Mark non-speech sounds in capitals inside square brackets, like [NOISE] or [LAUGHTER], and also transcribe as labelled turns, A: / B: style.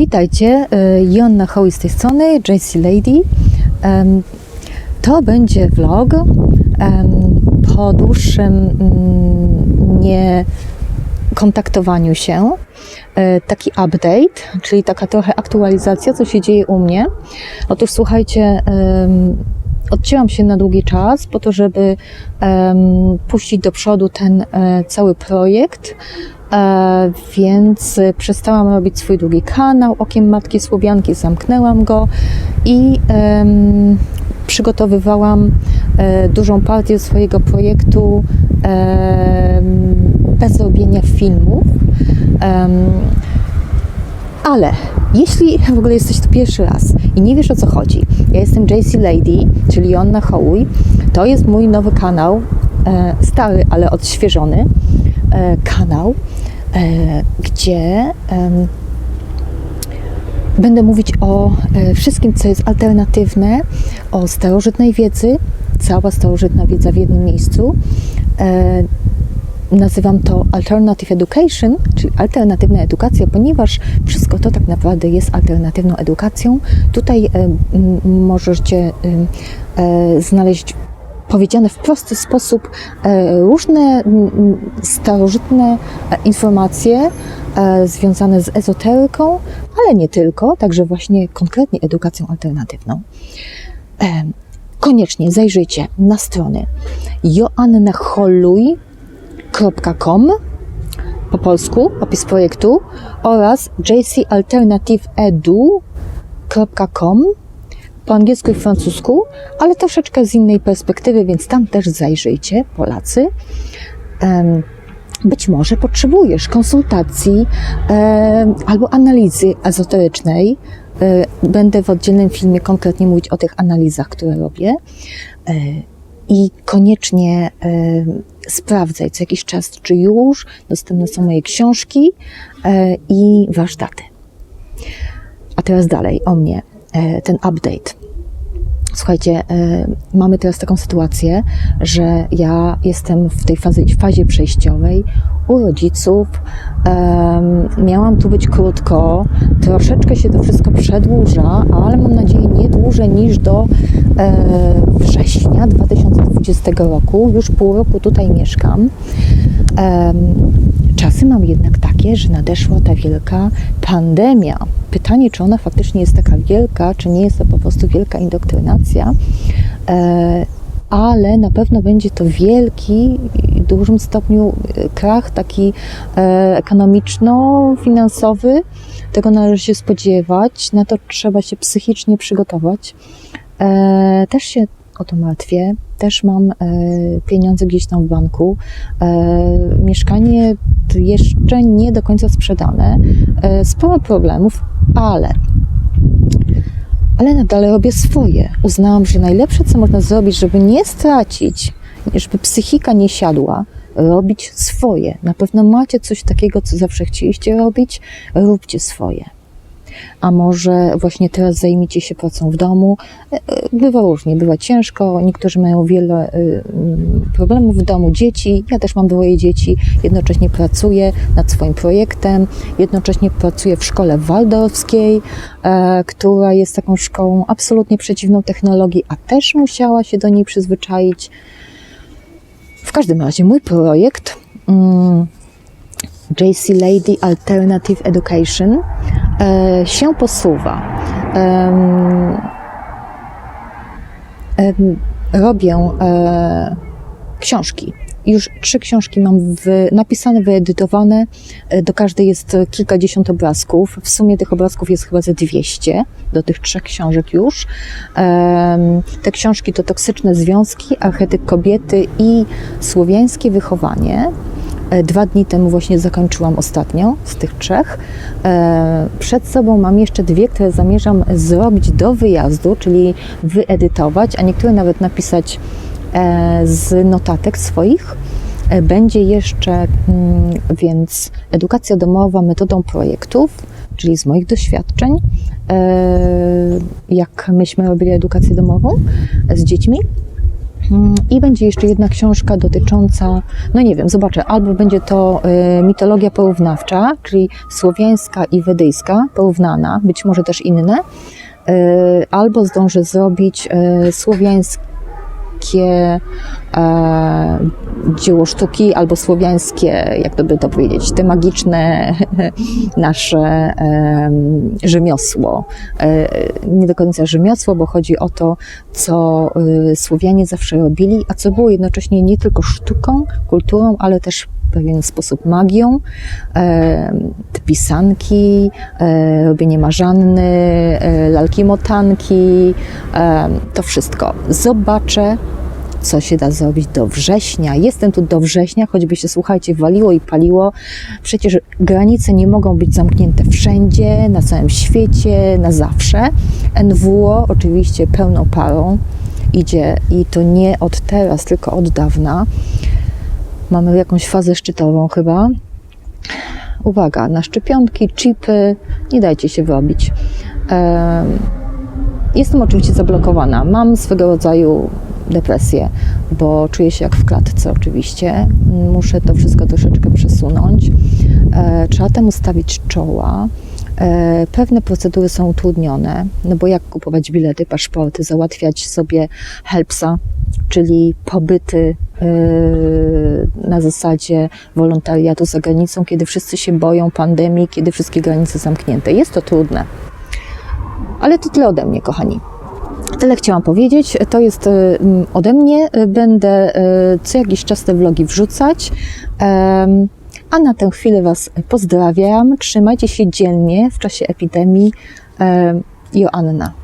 A: Witajcie, y, Jonna Hołi z tej strony, JC Lady. To będzie vlog po dłuższym mm, nie kontaktowaniu się. E, Taki update, czyli taka trochę aktualizacja, co się dzieje u mnie. Otóż słuchajcie, odcięłam się na długi czas po to, żeby em, puścić do przodu ten e, cały projekt. E, więc e, przestałam robić swój drugi kanał Okiem Matki Słowianki, zamknęłam go i przygotowywałam e, dużą partię swojego projektu em, bez robienia filmów. Em, ale jeśli w ogóle jesteś tu pierwszy raz i nie wiesz o co chodzi, ja jestem JC Lady, czyli Jonna Hołuj. To jest mój nowy kanał, e, stary, ale odświeżony e, kanał, e, gdzie em, będę mówić o e, wszystkim, co jest alternatywne, o starożytnej wiedzy, cała starożytna wiedza w jednym miejscu. E, Nazywam to Alternative Education, czyli alternatywna edukacja, ponieważ wszystko to tak naprawdę jest alternatywną edukacją. Tutaj e, możecie e, znaleźć powiedziane w prosty sposób e, różne starożytne e, informacje e, związane z ezoteryką, ale nie tylko, także właśnie konkretnie edukacją alternatywną. Koniecznie zajrzyjcie na strony joannaholuj.com po polsku, opis projektu oraz jcalternativeedu.com po angielsku i francusku, ale troszeczkę z innej perspektywy, więc tam też zajrzyjcie, Polacy. Być może potrzebujesz konsultacji albo analizy ezoterycznej. E, Będę w oddzielnym filmie konkretnie mówić o tych analizach, które robię. I koniecznie e, sprawdzaj co jakiś czas, czy już dostępne są moje książki e, i warsztaty. A teraz dalej o mnie, e, ten update. Słuchajcie, e, mamy teraz taką sytuację, że ja jestem w tej fazie, fazie przejściowej u rodziców. Em, miałam tu być krótko, troszeczkę się to wszystko przedłuża, ale mam nadzieję nie dłużej niż do e, września 2020 roku. Już pół roku tutaj mieszkam. Em, Czasy mam jednak takie, że nadeszła ta wielka pandemia. Pytanie, czy ona faktycznie jest taka wielka, czy nie jest to po prostu wielka indoktrynacja, e, ale na pewno będzie to wielki, w dużym stopniu e, krach taki e, ekonomiczno-finansowy. Tego należy się spodziewać, na to trzeba się psychicznie przygotować. Też się o to martwię. Też mam e, pieniądze gdzieś tam w banku. E, mieszkanie jeszcze nie do końca sprzedane. E, sporo problemów, ale ale nadal robię swoje. Uznałam, że najlepsze, co można zrobić, żeby nie stracić, żeby psychika nie siadła, robić swoje. Na pewno macie coś takiego, co zawsze chcieliście robić, róbcie swoje. A może właśnie teraz zajmijcie się pracą w domu. E, e, Bywa różnie, bywa ciężko. Niektórzy mają wiele y, mm, problemów w domu, dzieci. Ja też mam dwoje dzieci. Jednocześnie pracuję nad swoim projektem. Jednocześnie pracuję w szkole waldorfskiej, e, która jest taką szkołą absolutnie przeciwną technologii, a też musiała się do niej przyzwyczaić. W każdym razie mój projekt mm, JC Lady Alternative Education się posuwa. Robię e, książki. Już trzy książki mam w, napisane, wyedytowane. E, Do każdej jest kilkadziesiąt obrazków. W sumie tych obrazków jest chyba ze 200 do tych trzech książek już. Te książki to Toksyczne Związki, Archetyp Kobiety i Słowiańskie Wychowanie. E, Dwa dni temu właśnie zakończyłam ostatnią z tych trzech. E, Przed sobą mam jeszcze dwie, które zamierzam zrobić do wyjazdu, czyli wyedytować, a niektóre nawet napisać e, z notatek swoich. Będzie jeszcze mm, więc edukacja domowa metodą projektów, czyli z moich doświadczeń, jak myśmy robili edukację domową z dziećmi. I będzie jeszcze jedna książka dotycząca, no nie wiem, zobaczę, albo będzie to y, mitologia porównawcza, czyli słowiańska i wedyjska, porównana, być może też inne, y, albo zdążę zrobić y, słowiańskie e, dzieło sztuki, albo słowiańskie, jak to by to powiedzieć, te magiczne [LAUGHS] nasze em, rzemiosło. E, nie do końca rzemiosło, bo chodzi o to, co y, Słowianie zawsze robili, a co było jednocześnie nie tylko sztuką, kulturą, ale też pewien sposób magią. E, te pisanki, e, robienie marzanny, e, lalki motanki, to wszystko. Zobaczę, co się da zrobić do września. Jestem tu do września, choćby się, słuchajcie, waliło i paliło. Przecież granice nie mogą być zamknięte wszędzie, na całym świecie, na zawsze. NWO oczywiście pełną parą idzie i to nie od teraz, tylko od dawna. Mamy jakąś fazę szczytową chyba. Uwaga, na szczepionki, chipy, nie dajcie się wyrobić. Em, Jestem oczywiście zablokowana. Mam swego rodzaju depresję, bo czuję się jak w klatce oczywiście. Muszę to wszystko troszeczkę przesunąć. E, trzeba temu stawić czoła. E, pewne procedury są utrudnione, no bo jak kupować bilety, paszporty, załatwiać sobie helpsa, czyli pobyty e, na zasadzie wolontariatu za granicą, kiedy wszyscy się boją pandemii, kiedy wszystkie granice zamknięte. Jest to trudne. Ale to tyle ode mnie, kochani. Tyle chciałam powiedzieć. To jest e, ode mnie. Będę co jakiś czas te vlogi wrzucać. A na tę chwilę Was pozdrawiam. Trzymajcie się dzielnie w czasie epidemii. Em, Joanna.